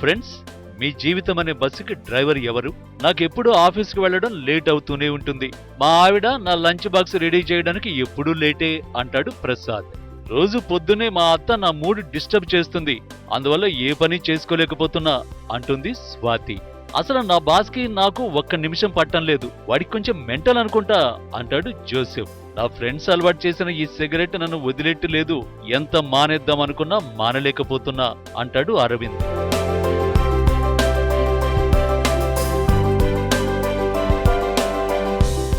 Friends మీ జీవితం అనే బస్సుకి డ్రైవర్ ఎవరు? నాకెప్పుడు ఆఫీస్కి వెళ్ళడం లేట్ అవుతూనే ఉంటుంది. మా ఆవిడ నా లంచ్ బాక్స్ రెడీ చేయడానికి ఎప్పుడూ లేటే అంటాడు ప్రసాద్. రోజు పొద్దునే మా అత్త నా మూడ్ డిస్టర్బ్ చేస్తుంది. అందువల్ల ఏ పని చేసుకోలేకపోతున్నా అంటుంది స్వాతి. అసలు నా బాస్కి నాకు ఒక్క నిమిషం పట్టం లేదు. వాడికి కొంచెం మెంటల్ అనుకుంటా అంటాడు జోసెఫ్. నా ఫ్రెండ్స్ అలవాటు చేసిన ఈ సిగరెట్ నన్ను వదిలేట్టు లేదు. ఎంత మానేద్దాం అనుకున్నా మానలేకపోతున్నా అంటాడు అరవింద్.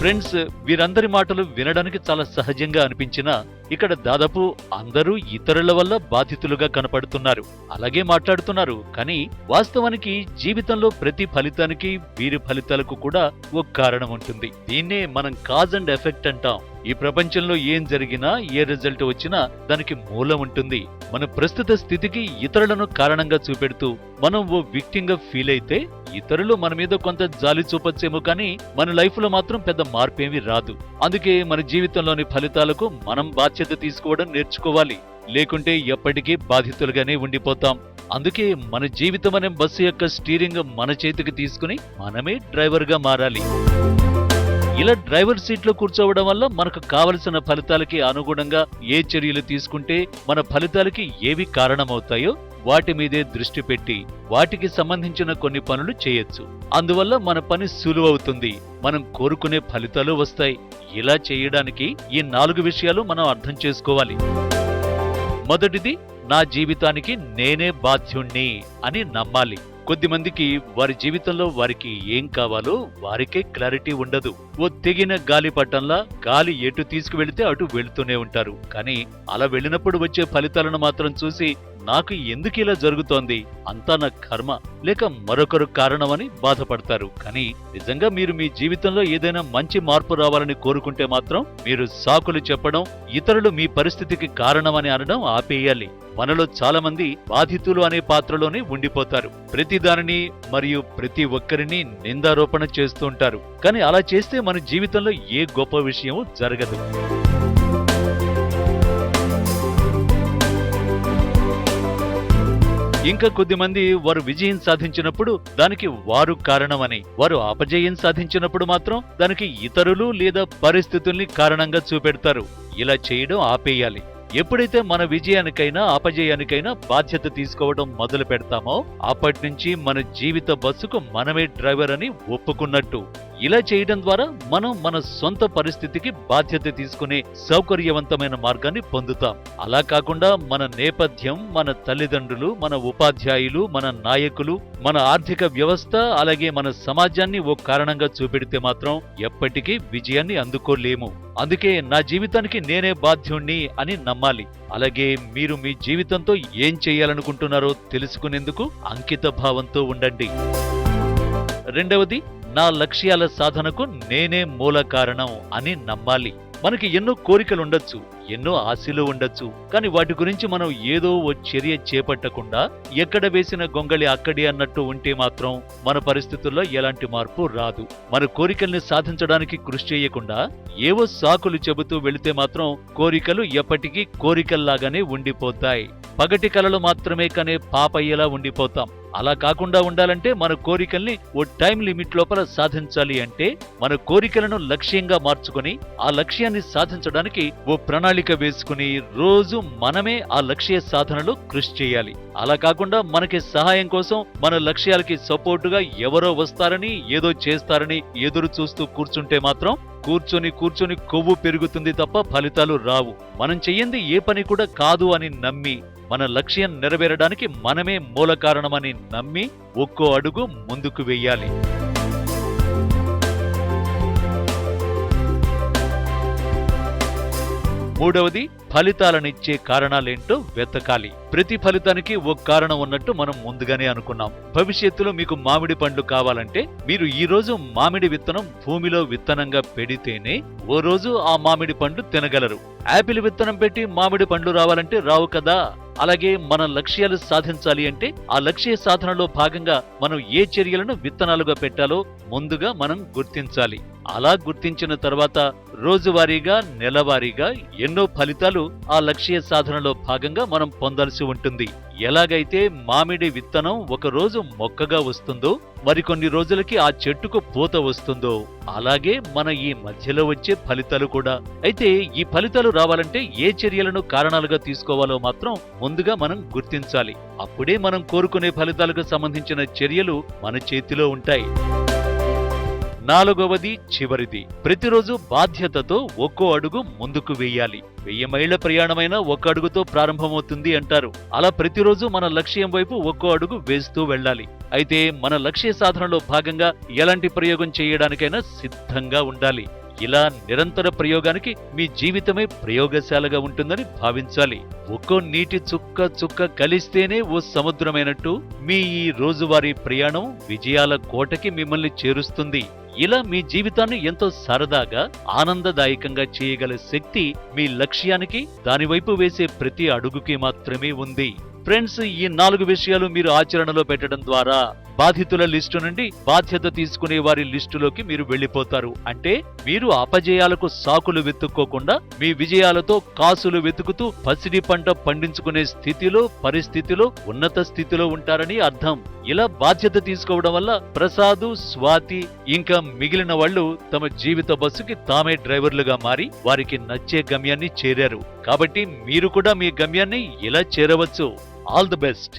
ఫ్రెండ్స్ వీరందరి మాటలు వినడానికి చాలా సహజంగా అనిపించినా ఇక్కడ దాదాపు అందరూ ఇతరుల వల్ల బాధితులుగా కనపడుతున్నారు. అలాగే మాట్లాడుతున్నారు. కానీ వాస్తవానికి జీవితంలో ప్రతి ఫలితానికి వీరి ఫలితాలకు కూడా ఒక కారణం ఉంటుంది. దీన్నే మనం కాజ్ అండ్ ఎఫెక్ట్ అంటాం. ఈ ప్రపంచంలో ఏం జరిగినా ఏ రిజల్ట్ వచ్చినా దానికి మూలం ఉంటుంది. మన ప్రస్తుత స్థితికి ఇతరులను కారణంగా చూపెడుతూ మనం ఓ విక్టింగా ఫీల్ అయితే ఇతరులు మన మీద కొంత జాలి చూపొచ్చేమో కానీ మన లైఫ్లో మాత్రం పెద్ద మార్పేమీ రాదు. అందుకే మన జీవితంలోని ఫలితాలకు మనం బాధ్యత తీసుకోవడం నేర్చుకోవాలి. లేకుంటే ఎప్పటికీ బాధితులుగానే ఉండిపోతాం. అందుకే మన జీవితం అనే బస్సు యొక్క స్టీరింగ్ మన చేతికి తీసుకుని మనమే డ్రైవర్గా మారాలి. ఇలా డ్రైవర్ సీట్లో కూర్చోవడం వల్ల మనకు కావలసిన ఫలితాలకి అనుగుణంగా ఏ చర్యలు తీసుకుంటే మన ఫలితాలకి ఏవి కారణమవుతాయో వాటి మీదే దృష్టి పెట్టి వాటికి సంబంధించిన కొన్ని పనులు చేయొచ్చు. అందువల్ల మన పని సులువవుతుంది. మనం కోరుకునే ఫలితాలు వస్తాయి. ఇలా చేయడానికి ఈ నాలుగు విషయాలు మనం అర్థం చేసుకోవాలి. మొదటిది నా జీవితానికి నేనే బాధ్యుణ్ణి అని నమ్మాలి. కొద్దిమందికి వారి జీవితంలో వారికి ఏం కావాలో వారికే క్లారిటీ ఉండదు. ఓ తెగిన గాలి పట్టంలా గాలి ఎటు తీసుకువెళితే అటు వెళుతూనే ఉంటారు. కానీ అలా వెళ్ళినప్పుడు వచ్చే ఫలితాలను మాత్రం చూసి నాకు ఎందుకు ఇలా జరుగుతోంది? అంతా నా కర్మ. లేక మరొకరు కారణమని బాధపడతారు. కానీ నిజంగా మీరు మీ జీవితంలో ఏదైనా మంచి మార్పు రావాలని కోరుకుంటే మాత్రం మీరు సాకులు చెప్పడం ఇతరులు మీ పరిస్థితికి కారణమని అనడం ఆపేయాలి. మనలో చాలా మంది బాధితులు అనే పాత్రలోనే ఉండిపోతారు. ప్రతి దానిని మరియు ప్రతి ఒక్కరిని నిందారోపణ చేస్తూ ఉంటారు. కానీ అలా చేస్తే మన జీవితంలో ఏ గొప్ప విషయం జరగదు. ఇంకా కొద్దిమంది వారు విజయం సాధించినప్పుడు దానికి వారు కారణమని వారు అపజయం సాధించినప్పుడు మాత్రం దానికి ఇతరులు లేదా పరిస్థితుల్ని కారణంగా చూపెడతారు. ఇలా చేయడం ఆపేయాలి. ఎప్పుడైతే మన విజయానికైనా అపజయానికైనా బాధ్యత తీసుకోవడం మొదలు పెడతామో అప్పటి నుంచి మన జీవిత బస్సుకు మనమే డ్రైవర్ అని ఒప్పుకున్నట్టు. ఇలా చేయడం ద్వారా మనం మన సొంత పరిస్థితికి బాధ్యత తీసుకునే సౌకర్యవంతమైన మార్గాన్ని పొందుతాం. అలా కాకుండా మన నేపథ్యం మన తల్లిదండ్రులు మన ఉపాధ్యాయులు మన నాయకులు మన ఆర్థిక వ్యవస్థ అలాగే మన సమాజాన్ని ఓ కారణంగా చూపెడితే మాత్రం ఎప్పటికీ విజయాన్ని అందుకోలేము. అందుకే నా జీవితానికి నేనే బాధ్యుణ్ణి అని నమ్మాలి. అలాగే మీరు మీ జీవితంతో ఏం చేయాలనుకుంటున్నారో తెలుసుకునేందుకు అంకిత భావంతో ఉండండి. రెండవది నా లక్ష్యాల సాధనకు నేనే మూల కారణం అని నమ్మాలి. మనకి ఎన్నో కోరికలు ఉండొచ్చు ఎన్నో ఆశలు ఉండొచ్చు కానీ వాటి గురించి మనం ఏదో ఓ చర్య చేపట్టకుండా ఎక్కడ వేసిన గొంగళి అక్కడే అన్నట్టు ఉంటే మాత్రం మన పరిస్థితుల్లో ఎలాంటి మార్పు రాదు. మన కోరికల్ని సాధించడానికి కృషి చేయకుండా ఏవో సాకులు చెబుతూ వెళితే మాత్రం కోరికలు ఎప్పటికీ కోరికల్లాగానే ఉండిపోతాయి. పగటి కలలు మాత్రమే కనే పాపయ్యేలా ఉండిపోతాం. అలా కాకుండా ఉండాలంటే మన కోరికల్ని ఓ టైం లిమిట్ లోపల సాధించాలి అంటే మన కోరికలను లక్ష్యంగా మార్చుకొని ఆ లక్ష్యాన్ని సాధించడానికి ఓ ప్రణాళిక వేసుకుని రోజు మనమే ఆ లక్ష్య సాధనలో కృషి చేయాలి. అలా కాకుండా మనకి సహాయం కోసం మన లక్ష్యాలకి సపోర్టుగా ఎవరో వస్తారని ఏదో చేస్తారని ఎదురు చూస్తూ కూర్చుంటే మాత్రం కూర్చొని కూర్చొని కొవ్వు పెరుగుతుంది తప్ప ఫలితాలు రావు. మనం చెయ్యంది ఏ పని కూడా కాదు అని నమ్మి మన లక్ష్యం నెరవేరడానికి మనమే మూల కారణమని నమ్మి ఒక్కో అడుగు ముందుకు వెయ్యాలి మూడవది ఫలితాలనిచ్చే కారణాలేంటో వెతకాలి. ప్రతి ఫలితానికి ఓ కారణం ఉన్నట్టు మనం ముందుగానే అనుకున్నాం. భవిష్యత్తులో మీకు మామిడి పండ్లు కావాలంటే మీరు ఈ రోజు మామిడి విత్తనం భూమిలో విత్తనంగా పెడితేనే ఓ రోజు ఆ మామిడి పండు తినగలరు. యాపిల్ విత్తనం పెట్టి మామిడి పండ్లు రావాలంటే రావు కదా. అలాగే మన లక్ష్యాలు సాధించాలి అంటే ఆ లక్ష్య సాధనలో భాగంగా మనం ఏ చర్యలను విత్తనాలుగా పెట్టాలో ముందుగా మనం గుర్తించాలి. అలా గుర్తించిన తర్వాత రోజువారీగా నెలవారీగా ఎన్నో ఫలితాలు ఆ లక్ష్య సాధనలో భాగంగా మనం పొందాల్సి ఉంటుంది. ఎలాగైతే మామిడి విత్తనం ఒక రోజు మొక్కగా వస్తుందో మరికొన్ని రోజులకి ఆ చెట్టుకు పూత వస్తుందో అలాగే మన ఈ మధ్యలో వచ్చే ఫలితాలు కూడా. అయితే ఈ ఫలితాలు రావాలంటే ఏ చర్యలను కారణాలుగా తీసుకోవాలో మాత్రం ముందుగా మనం గుర్తించాలి. అప్పుడే మనం కోరుకునే ఫలితాలకు సంబంధించిన చర్యలు మన చేతిలో ఉంటాయి. నాలుగవది చివరిది. ప్రతిరోజు బాధ్యతతో ఒక్కో అడుగు ముందుకు వేయాలి. వెయ్యి మైళ్ళ ప్రయాణమైన ఒక్క అడుగుతో ప్రారంభమవుతుంది అంటారు. అలా ప్రతిరోజు మన లక్ష్యం వైపు ఒక్కో అడుగు వేస్తూ వెళ్ళాలి. అయితే మన లక్ష్య సాధనలో భాగంగా ఎలాంటి ప్రయోగం చేయడానికైనా సిద్ధంగా ఉండాలి. ఇలా నిరంతర ప్రయోగానికి మీ జీవితమే ప్రయోగశాలగా ఉంటుందని భావించాలి. ఒక్కో నీటి చుక్క చుక్క కలిస్తేనే ఓ సముద్రమైనట్టు మీ ఈ రోజువారీ ప్రయాణం విజయాల కోటకి మిమ్మల్ని చేరుస్తుంది. ఇలా మీ జీవితాన్ని ఎంతో సరదాగా ఆనందదాయకంగా చేయగల శక్తి మీ లక్ష్యానికి దానివైపు వేసే ప్రతి అడుగుకి మాత్రమే ఉంది. ఫ్రెండ్స్ ఈ నాలుగు విషయాలు మీరు ఆచరణలో పెట్టడం ద్వారా బాధితుల లిస్టు నుండి బాధ్యత తీసుకునే వారి లిస్టులోకి మీరు వెళ్ళిపోతారు అంటే మీరు అపజయాలకు సాకులు వెతుక్కోకుండా మీ విజయాలతో కాసులు వెతుకుతూ పసిడి పంట పండించుకునే స్థితిలో పరిస్థితిలో ఉన్నత స్థితిలో ఉంటారని అర్థం. ఇలా బాధ్యత తీసుకోవడం వల్ల ప్రసాదు స్వాతి ఇంకా మిగిలిన వాళ్ళు తమ జీవిత బస్సుకి తామే డ్రైవర్లుగా మారి వారికి నచ్చే గమ్యాన్ని చేరారు. కాబట్టి మీరు కూడా మీ గమ్యాన్ని ఇలా చేరవచ్చు. All the best.